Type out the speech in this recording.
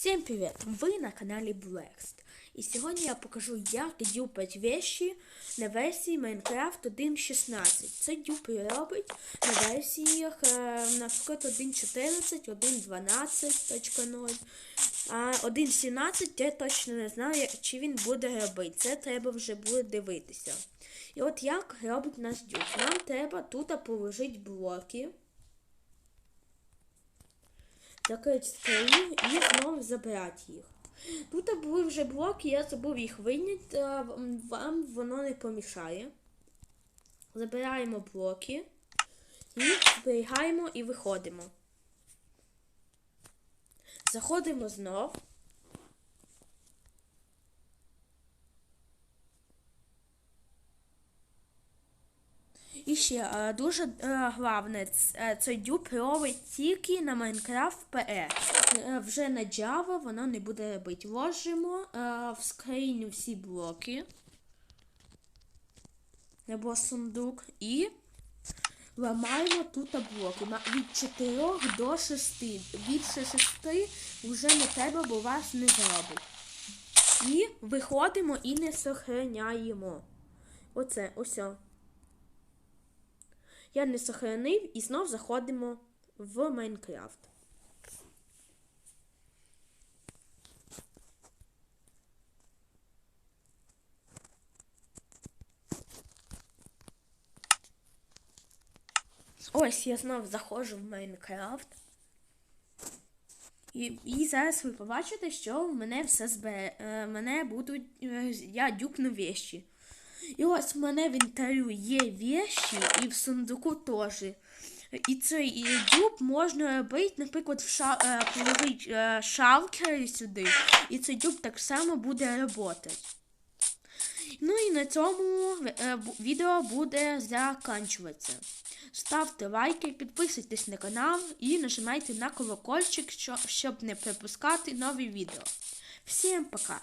Всем привет! Ви на каналі Blackst. І сьогодні я покажу, як дюпать вещі на версії Minecraft 1.16. Це дюп робить на версіях, е, наприклад, 1.14, 1.12.0. А 1.17 я точно не знаю, чи він буде робити. Це треба вже буде дивитися. І от як робить наш дюп. Нам треба тут положити блоки закрити скриню і знову забрати їх. Тут були вже блоки, я забув їх вийняти, вам воно не помішає. Забираємо блоки, їх зберігаємо і виходимо. Заходимо знов. І ще е, дуже е, головне, е, цей дюб робить тільки на Minecraft PE. Вже на Java воно не буде робити. Ложимо е, в скриню всі блоки. Або сундук і ламаємо тут блоки. Від 4 до 6. Більше 6 вже не треба, бо вас не зробить. І виходимо і не сохраняємо. Оце, ось. Я не сохранив і знов заходимо в Майнкрафт. Ось я знов заходжу в Майнкрафт. І, і зараз ви побачите, що в мене все збере. Мене будуть. е, я дюпну вещі. І ось в мене в інвентарю є вещі і в сундуку теж. І цей дюб можна робити, наприклад, в ша, е, положити е, шалкери сюди, і цей дюб так само буде працювати. Ну і на цьому е, відео буде закінчуватися. Ставте лайки, підписуйтесь на канал і нажимайте на колокольчик, щоб не пропускати нові відео. Всім пока!